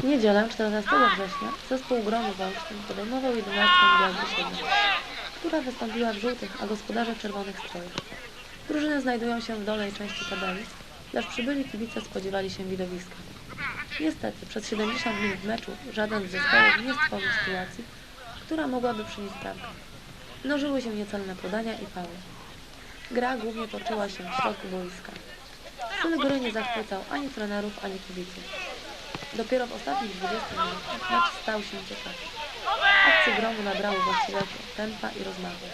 W niedzielę 14 września zespół Gromu w Olsztyn podejmował 11 Gwiazdy Siedmiu, która wystąpiła w żółtych, a gospodarze w czerwonych strojach. Drużyny znajdują się w dolnej części tabeli, lecz przybyli kibice spodziewali się widowiska. Niestety, przez 70 minut meczu żaden z zespołów nie stworzył sytuacji, która mogłaby przynieść bramkę. Mnożyły się niecelne podania i faule. Gra głównie toczyła się w środku boiska. Styl gry nie zachwycał ani trenerów, ani kibiców. Dopiero w ostatnich 20 minutach mecz stał się ciekawy. Akcje gromu nabrały właściwego tempa i rozmachu.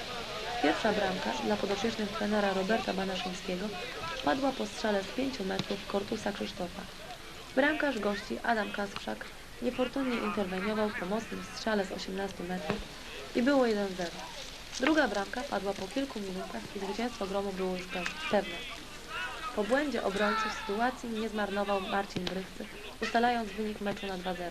Pierwsza bramka dla podopiecznych trenera Roberta Banaszyńskiego padła po strzale z 5 metrów Kortusa Krzysztofa. Bramkarz gości Adam Kasprzak niefortunnie interweniował po mocnym strzale z 18 metrów i było 1-0. Druga bramka padła po kilku minutach i zwycięstwo gromu było już pe- pewne. Po błędzie obrońców sytuacji nie zmarnował Marcin Brychcy, ustalając wynik meczu na 2-0.